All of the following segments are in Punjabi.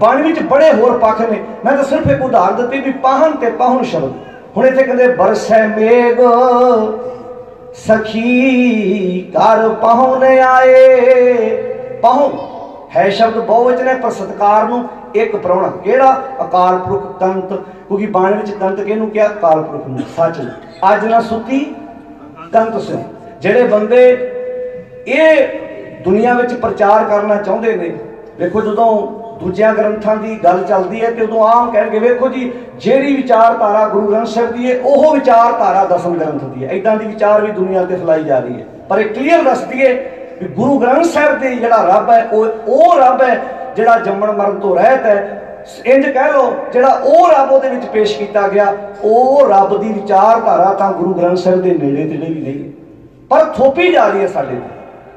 ਬਾਣੀ ਵਿੱਚ ਬੜੇ ਹੋਰ ਪੱਖ ਨੇ। ਮੈਂ ਤਾਂ ਸਿਰਫ ਇੱਕ ਉਦਾਹਰਨ ਦਿੱਤੀ ਵੀ ਪਾਹਨ ਤੇ ਪਾਹੁਣ ਸ਼ਬਦ। ਹੁਣ ਇੱਥੇ ਕਹਿੰਦੇ, ਬਰਸੈ ਮੇਗ ਸਖੀ ਕਰ ਪਾਹੁਣ ਆਏ। ਪਾਹੁਣ ਹੈ ਸ਼ਬਦ ਬਹੁਵਚਨ ਹੈ, ਪਰ ਸਤਕਾਰ ਨੂੰ ਇੱਕ ਪ੍ਰਾਹੁਣਾ। ਕਿਹੜਾ? ਅਕਾਲ ਪੁਰਖ ਤੰਤ ਕਿਉਂਕਿ ਬਾਣੀ ਵਿੱਚ ਤੰਤ ਕਿਹਨੂੰ ਕਿਹਾ? ਅਕਾਲ ਪੁਰਖ ਨੂੰ। ਸੱਚ ਨੂੰ। ਅੱਜ ਨਾ ਸੁਤੀ ਕੰਤ ਸਿੰਘ ਜਿਹੜੇ ਬੰਦੇ ਇਹ ਦੁਨੀਆ ਵਿੱਚ ਪ੍ਰਚਾਰ ਕਰਨਾ ਚਾਹੁੰਦੇ ਨੇ, ਵੇਖੋ ਜਦੋਂ ਦੂਜਿਆਂ ਗ੍ਰੰਥਾਂ ਦੀ ਗੱਲ ਚੱਲਦੀ ਹੈ ਤੇ ਉਦੋਂ ਆਮ ਕਹਿਣਗੇ, ਵੇਖੋ ਜੀ, ਜਿਹੜੀ ਵਿਚਾਰਧਾਰਾ ਗੁਰੂ ਗ੍ਰੰਥ ਸਾਹਿਬ ਦੀ ਹੈ, ਉਹ ਵਿਚਾਰਧਾਰਾ ਦਸਮ ਗ੍ਰੰਥ ਦੀ ਹੈ। ਇਦਾਂ ਦੀ ਵਿਚਾਰ ਵੀ ਦੁਨੀਆ ਤੇ ਫੈਲਾਈ ਜਾ ਰਹੀ ਹੈ। ਪਰ ਇਹ ਕਲੀਅਰ ਦੱਸਦੀ ਹੈ ਵੀ ਗੁਰੂ ਗ੍ਰੰਥ ਸਾਹਿਬ ਦੇ ਜਿਹੜਾ ਰੱਬ ਹੈ, ਉਹ ਉਹ ਰੱਬ ਹੈ ਜਿਹੜਾ ਜੰਮਣ ਮਰਨ ਤੋਂ ਰਹਿਤ ਹੈ। ਇੰਜ ਕਹਿ ਲਓ, ਜਿਹੜਾ ਉਹ ਰੱਬ ਉਹਦੇ ਵਿੱਚ ਪੇਸ਼ ਕੀਤਾ ਗਿਆ, ਉਹ ਰੱਬ ਦੀ ਵਿਚਾਰਧਾਰਾ ਤਾਂ ਗੁਰੂ ਗ੍ਰੰਥ ਸਾਹਿਬ ਦੇ ਨੇੜੇ ਤੇੜੇ ਵੀ ਨਹੀਂ। ਹੈ ਪਰ ਥੋਪੀ ਜਾ ਰਹੀ ਹੈ ਸਾਡੇ ਤੇ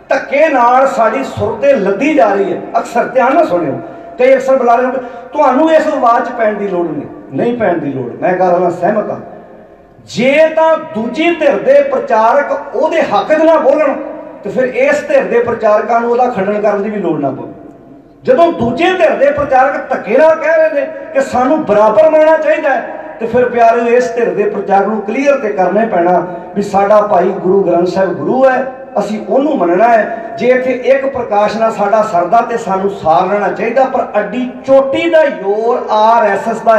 ਧੱਕੇ ਨਾਲ ਸਾਡੀ ਸੁਰ ਤੇ ਲੱਦੀ ਜਾ ਰਹੀ ਹੈ। ਅਕਸਰ ਧਿਆਨ ਨਾਲ ਸੁਣਿਓ। ਕਈ ਅਕਸਰ ਬੁਲਾ ਰਹੇ ਹੋ ਤੁਹਾਨੂੰ ਇਸ ਆਵਾਜ਼ 'ਚ ਪੈਣ ਦੀ ਲੋੜ ਨਹੀਂ ਨਹੀਂ ਪੈਣ ਦੀ ਲੋੜ। ਮੈਂ ਗੱਲ ਨਾਲ ਸਹਿਮਤ ਹਾਂ। ਜੇ ਤਾਂ ਦੂਜੀ ਧਿਰ ਦੇ ਪ੍ਰਚਾਰਕ ਉਹਦੇ ਹੱਕ 'ਚ ਨਾ ਬੋਲਣ, ਤੇ ਫਿਰ ਇਸ ਧਿਰ ਦੇ ਪ੍ਰਚਾਰਕਾਂ ਨੂੰ ਉਹਦਾ ਖੰਡਨ ਕਰਨ ਦੀ ਵੀ ਲੋੜ ਨਾ ਪਵੇ। ਜਦੋਂ ਦੂਜੇ ਧਿਰ ਦੇ ਪ੍ਰਚਾਰਕ ਧੱਕੇ ਨਾਲ ਕਹਿ ਰਹੇ ਨੇ ਕਿ ਸਾਨੂੰ ਬਰਾਬਰ ਮੰਨਣਾ ਚਾਹੀਦਾ ਹੈ, ਤੇ ਫਿਰ ਪਿਆਰਿਓ, ਇਸ ਧਿਰ ਦੇ ਪ੍ਰਚਾਰਕ ਨੂੰ ਕਲੀਅਰ ਤੇ ਕਰਨਾ ਪੈਣਾ ਵੀ ਸਾਡਾ ਭਾਈ ਗੁਰੂ ਗ੍ਰੰਥ ਸਾਹਿਬ ਗੁਰੂ ਹੈ। ਅਸੀਂ ਉਹਨੂੰ ਮੰਨਣਾ ਹੈ, ਜੇ ਇੱਥੇ ਇੱਕ ਪ੍ਰਕਾਸ਼ ਨਾਲ ਸਾਡਾ ਸਰਦਾ ਤੇ ਸਾਨੂੰ ਸਾਰ ਲੈਣਾ ਚਾਹੀਦਾ, ਪਰ ਅੱਡੀ ਚੋਟੀ ਦਾ ਯੋਰ ਆਰਐਸਐਸ ਦਾ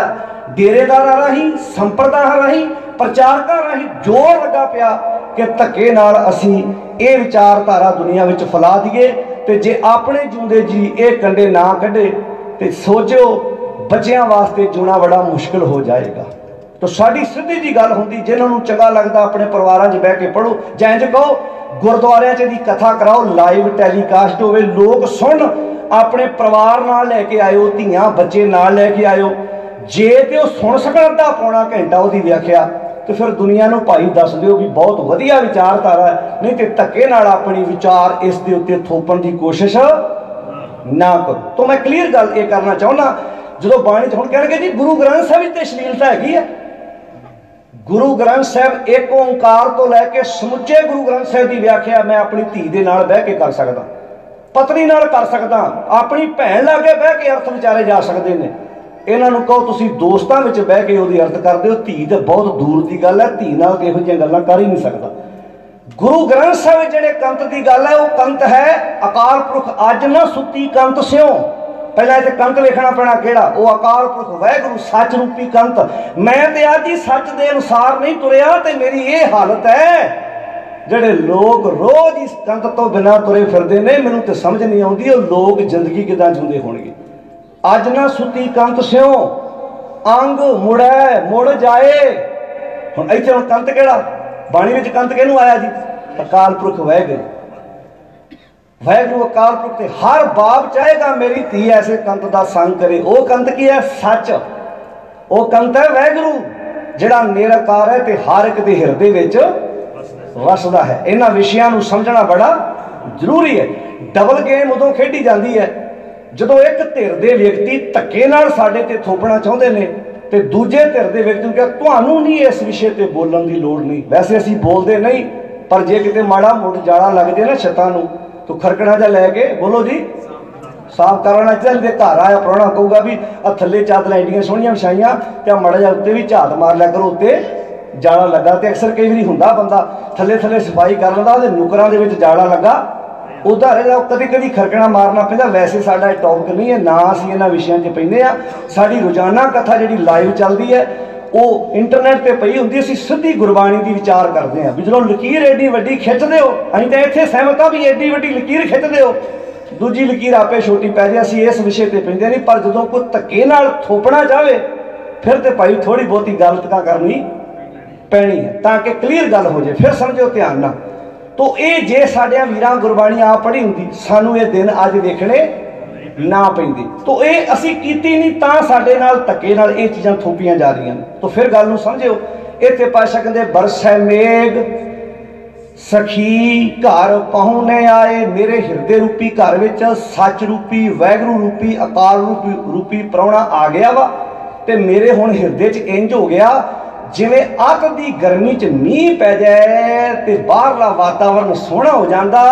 ਡੇਰੇਦਾਰਾਂ ਰਾਹੀਂ ਸੰਪਰਦਾਹਾਂ ਰਾਹੀਂ, ਪ੍ਰਚਾਰਕਾਂ ਰਾਹੀਂ ਜ਼ੋਰ ਲੱਗਾ ਪਿਆ ਕਿ ਧੱਕੇ ਨਾਲ ਅਸੀਂ ਇਹ ਵਿਚਾਰਧਾਰਾ ਦੁਨੀਆ ਵਿੱਚ ਫੈਲਾ ਦਈਏ ਤੇ ਜੇ ਆਪਣੇ ਜੂੰਦੇ ਜੀ ਇਹ ਕੰਡੇ ਨਾ ਕੱਢੇ ਤੇ ਸੋਚਿਓ ਬੱਚਿਆਂ ਵਾਸਤੇ ਜੂਣਾ ਬੜਾ ਮੁਸ਼ਕਲ ਹੋ ਜਾਏਗਾ। ਤਾਂ ਸਾਡੀ ਸਿੱਧੀ ਜੀ ਗੱਲ ਹੁੰਦੀ ਜਿਹਨਾਂ ਨੂੰ ਚੰਗਾ ਲੱਗਦਾ, ਆਪਣੇ ਪਰਿਵਾਰਾਂ 'ਚ ਬਹਿ ਕੇ ਪੜੋ ਜਾਂ ਇੰਜ ਕਹੋ ਗੁਰਦੁਆਰਿਆਂ 'ਚ ਦੀ ਕਥਾ ਕਰਾਓ ਲਾਈਵ ਟੈਲੀਕਾਸਟ ਹੋਵੇ, ਲੋਕ ਸੁਣ, ਆਪਣੇ ਪਰਿਵਾਰ ਨਾਲ ਲੈ ਕੇ ਆਇਓ, ਧੀਆਂ, ਬੱਚੇ ਨਾਲ ਲੈ ਕੇ ਆਇਓ। ਜੇ ਤੇ ਉਹ ਸੁਣ ਸਕਣ ਅੱਧਾ ਪੌਣਾ ਘੰਟਾ ਉਹਦੀ ਵਿਆਖਿਆ, ਤੇ ਫਿਰ ਦੁਨੀਆ ਨੂੰ ਭਾਈ ਦੱਸ ਦਿਓ ਵੀ ਬਹੁਤ ਵਧੀਆ ਵਿਚਾਰਧਾਰਾ ਨਹੀਂ ਤੇ ਧੱਕੇ ਨਾਲ ਆਪਣੀ ਵਿਚਾਰ ਇਸ ਦੇ ਉੱਤੇ ਥੋਪਣ ਦੀ ਕੋਸ਼ਿਸ਼ ਨਾ ਕਰੋ। ਤਾਂ ਮੈਂ ਕਲੀਅਰ ਗੱਲ ਇਹ ਕਰਨਾ ਚਾਹੁੰਦਾ, ਜਦੋਂ ਬਾਣੀ ਚ ਹੁਣ ਕਹਿਣਗੇ ਜੀ, ਗੁਰੂ ਗ੍ਰੰਥ ਸਾਹਿਬ ਵਿੱਚ ਤੇ ਸ਼ਲੀਲਤਾ ਹੈਗੀ ਹੈ। ਗੁਰੂ ਗ੍ਰੰਥ ਸਾਹਿਬ ਇੱਕ ਓੰਕਾਰ ਤੋਂ ਲੈ ਕੇ ਸਮੁੱਚੇ ਗੁਰੂ ਗ੍ਰੰਥ ਸਾਹਿਬ ਦੀ ਵਿਆਖਿਆ ਮੈਂ ਆਪਣੀ ਧੀ ਦੇ ਨਾਲ ਬਹਿ ਕੇ ਕਰ ਸਕਦਾ, ਪਤਨੀ ਨਾਲ ਕਰ ਸਕਦਾ, ਆਪਣੀ ਭੈਣ ਲਾਗੇ ਬਹਿ ਕੇ ਅਰਥ ਵਿਚਾਰੇ ਜਾ ਸਕਦੇ ਨੇ। ਇਹਨਾਂ ਨੂੰ ਕਹੋ ਤੁਸੀਂ ਦੋਸਤਾਂ ਵਿੱਚ ਬਹਿ ਕੇ ਉਹਦੀ ਅਰਥ ਕਰਦੇ ਹੋ, ਧੀ ਤੇ ਬਹੁਤ ਦੂਰ ਦੀ ਗੱਲ ਹੈ, ਧੀ ਨਾਲ ਇਹੋ ਜਿਹੀਆਂ ਗੱਲਾਂ ਕਰ ਹੀ ਨਹੀਂ ਸਕਦਾ। ਗੁਰੂ ਗ੍ਰੰਥ ਸਾਹਿਬ ਜਿਹੜੇ ਕੰਤ ਦੀ ਗੱਲ ਹੈ, ਉਹ ਕੰਤ ਹੈ, ਅਕਾਲ ਪੁਰਖ ਅੱਜ ਨਾ ਸੁੱਤੀ ਕੰਤ ਸਿਓ ਪਹਿਲਾਂ ਇੱਥੇ ਕੰਤ ਲਿਖਣਾ ਪੈਣਾ ਕਿਹੜਾ? ਉਹ ਅਕਾਲ ਪੁਰਖ, ਵਾਹਿਗੁਰੂ ਸੱਚ ਰੂਪੀ ਕੰਤ। ਮੈਂ ਤੇ ਅੱਜ ਹੀ ਸੱਚ ਦੇ ਅਨੁਸਾਰ ਨਹੀਂ ਤੁਰਿਆ ਤੇ ਮੇਰੀ ਇਹ ਹਾਲਤ ਹੈ, ਜਿਹੜੇ ਲੋਕ ਰੋਜ਼ ਇਸ ਕੰਤ ਤੋਂ ਬਿਨਾਂ ਤੁਰੇ ਫਿਰਦੇ ਨੇ, ਮੈਨੂੰ ਤੇ ਸਮਝ ਨਹੀਂ ਆਉਂਦੀ ਉਹ ਲੋਕ ਜ਼ਿੰਦਗੀ ਕਿਦਾਂ ਜਿਉਂਦੇ ਹੋਣਗੇ। ਅੱਜ ਨਾ ਸੁੱਤੀ ਕੰਤ ਸਿਓ ਅੰਗ ਮੁੜੈ, ਮੁੜ ਜਾਏ। ਹੁਣ ਇੱਥੇ ਹੁਣ ਕੰਤ ਕਿਹੜਾ? ਬਾਣੀ ਵਿੱਚ ਕੰਤ ਕਿਹਨੂੰ ਆਇਆ ਜੀ? ਅਕਾਲ ਪੁਰਖ ਵਹਿ ਗਏ ਵਾਹਿਗੁਰੂ ਅਕਾਲ ਪੁਰਖ ਤੇ ਹਰ ਬਾਪ ਚਾਹੇਗਾ ਮੇਰੀ ਧੀ ਐਸੇ ਕੰਤ ਦਾ ਸੰਗ ਕਰੇ। ਉਹ ਕੰਤ ਕੀ ਹੈ? ਸੱਚ। ਉਹ ਕੰਤ ਹੈ ਵਾਹਿਗੁਰੂ ਜਿਹੜਾ ਨਿਰਕਾਰ ਹੈ ਤੇ ਹਰ ਇੱਕ ਦੇ ਹਿਰਦੇ ਵਿੱਚ ਵਸਦਾ ਹੈ। ਇਹਨਾਂ ਵਿਸ਼ਿਆਂ ਨੂੰ ਸਮਝਣਾ ਬੜਾ ਜ਼ਰੂਰੀ ਹੈ। ਡਬਲ ਗੇਮ ਉਦੋਂ ਖੇਡੀ ਜਾਂਦੀ ਹੈ, ਜਦੋਂ ਇੱਕ ਧਿਰ ਦੇ ਵਿਅਕਤੀ ਧੱਕੇ ਨਾਲ ਸਾਡੇ ਤੇ ਥੋਪਣਾ ਚਾਹੁੰਦੇ ਨੇ ਤੇ ਦੂਜੇ ਧਿਰ ਦੇ ਵਿਅਕਤੀ ਨੂੰ ਕਿਹਾ, ਤੁਹਾਨੂੰ ਨਹੀਂ ਇਸ ਵਿਸ਼ੇ ਤੇ ਬੋਲਣ ਦੀ ਲੋੜ ਨਹੀਂ। ਵੈਸੇ ਅਸੀਂ ਬੋਲਦੇ ਨਹੀਂ, ਪਰ ਜੇ ਕਿਤੇ ਮਾੜਾ ਮੋੜ ਜਾਲਾ ਲੱਗ ਜੇ ਨਾ ਛੱਤਾਂ ਨੂੰ ਤੂੰ ਖਰਕਣਾ ਜਾ ਲੈ ਕੇ ਬੋਲੋ ਜੀ। ਸਾਫ਼ ਕਰਨਾ ਚੱਲ ਦੇ ਘਰ ਆਇਆ ਪ੍ਰਾਹੁਣਾ ਕਹੂਗਾ ਵੀ ਆ ਥੱਲੇ ਚਾਦਰਾਂ ਇੰਡੀਆਂ ਸੋਹਣੀਆਂ ਵਿਛਾਈਆਂ ਤੇ ਆ ਮੜਾ ਜਾ ਉੱਤੇ ਵੀ ਝਾਤ ਮਾਰ ਲਿਆ ਕਰੋ ਉੱਤੇ। ਜਾਣਾ ਲੱਗਾ ਤੇ ਅਕਸਰ ਕਈ ਵਾਰੀ ਹੁੰਦਾ ਬੰਦਾ ਥੱਲੇ ਥੱਲੇ ਸਫ਼ਾਈ ਕਰ ਲੈਂਦਾ ਉਹਦੇ ਨੁਕਰਾਂ ਦੇ ਵਿੱਚ ਜਾਣਾ ਲੱਗਾ। ਉਹਦਾ ਰਹਿਦਾ ਕਦੇ ਕਦੀ ਖਰਕਣਾ ਮਾਰਨਾ ਪੈਂਦਾ, ਵੈਸੇ ਸਾਡਾ ਇਹ ਟੌਪਿਕ ਨਹੀਂ ਹੈ, ਨਾ ਅਸੀਂ ਇਹਨਾਂ ਵਿਸ਼ਿਆਂ 'ਚ ਪੈਂਦੇ ਆ। ਸਾਡੀ ਰੋਜ਼ਾਨਾ ਕਥਾ ਜਿਹੜੀ ਲਾਈਵ ਚੱਲਦੀ ਹੈ ਉਹ ਇੰਟਰਨੈਟ ਤੇ ਪਈ ਹੁੰਦੀ ਅਸੀਂ ਸਿੱਧੀ ਗੁਰਬਾਣੀ ਦੀ ਵਿਚਾਰ ਕਰਦੇ ਆ ਵੀ ਜਦੋਂ ਲਕੀਰ ਐਡੀ ਵੱਡੀ ਖਿੱਚਦੇ ਹੋ, ਅਸੀਂ ਤਾਂ ਇੱਥੇ ਸਹਿਮਤ ਆ ਵੀ ਐਡੀ ਵੱਡੀ ਲਕੀਰ ਖਿੱਚਦੇ ਹੋ। ਦੂਜੀ ਲਕੀਰ ਆਪੇ ਛੋਟੀ ਪੈ ਜੇ, ਅਸੀਂ ਇਸ ਵਿਸ਼ੇ ਤੇ ਪੈਂਦੇ ਨਹੀਂ, ਪਰ ਜਦੋਂ ਕੋਈ ਧੱਕੇ ਨਾਲ ਥੋਪਣਾ ਜਾਵੇ, ਫਿਰ ਤੇ ਭਾਈ ਥੋੜੀ ਬਹੁਤੀ ਗਲਤ ਤਾਂ ਕਰਨੀ ਪੈਣੀ ਹੈ, ਤਾਂ ਕਿ ਕਲੀਅਰ ਗੱਲ ਹੋ ਜੇ। ਫਿਰ ਸਮਝੋ ਧਿਆਨ ਨਾਲ। ਤੋ ਇਹ ਜੇ ਸਾਡਿਆਂ ਵੀਰਾਂ ਗੁਰਬਾਣੀ ਆ ਪੜ੍ਹੀ ਹੁੰਦੀ, ਸਾਨੂੰ ਇਹ ਦਿਨ ਅੱਜ ਦੇਖਣੇ ਨਾ ਪੈਂਦੀ। ਤੋ ਇਹ ਅਸੀਂ ਕੀਤੀ ਨਹੀਂ, ਤਾਂ ਸਾਡੇ ਨਾਲ ਧੱਕੇ ਨਾਲ ਇਹ ਚੀਜ਼ਾਂ ਥੋਪੀਆਂ ਜਾ ਰਹੀਆਂ ਨੇ। ਤੋ ਫਿਰ ਗੱਲ ਨੂੰ ਸਮਝਿਓ, ਇੱਥੇ ਪਾਸ਼ਾ ਕਹਿੰਦੇ, ਬਰਸੈ ਮੇਗ ਸਖੀ ਘਰ ਪਹੁੰਨੇ ਆਏ, ਮੇਰੇ ਹਿਰਦੇ ਰੂਪੀ ਘਰ ਵਿੱਚ ਸੱਚ ਰੂਪੀ, ਵੈਗਰੂ ਰੂਪੀ, ਅਕਾਲ ਰੂਪੀ ਰੂਪੀ ਪ੍ਰਾਹੁਣਾ ਆ ਗਿਆ ਵਾ। ਤੇ ਮੇਰੇ ਹੁਣ ਹਿਰਦੇ 'ਚ ਇੰਜ ਹੋ ਗਿਆ, ਜਿਵੇਂ ਅੱਤ ਦੀ ਗਰਮੀ 'ਚ ਮੀਂਹ ਪੈ ਜਾਏ ਤੇ ਬਾਹਰਲਾ ਵਾਤਾਵਰਨ ਸੋਹਣਾ ਹੋ ਜਾਂਦਾ,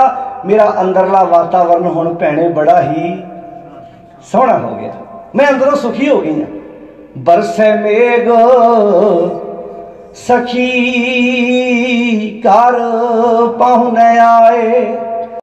ਮੇਰਾ ਅੰਦਰਲਾ ਵਾਤਾਵਰਨ ਹੁਣ ਭੈਣੇ ਬੜਾ ਹੀ ਸੋਹਣਾ ਹੋ ਗਿਆ। ਮੈਂ ਅੰਦਰੋਂ ਸੁਖੀ ਹੋ ਗਈ ਆ ਬਰਸੇ ਮੇਗ ਸਖੀ ਕਰ ਪਾਹੁਨੇ ਆਏ।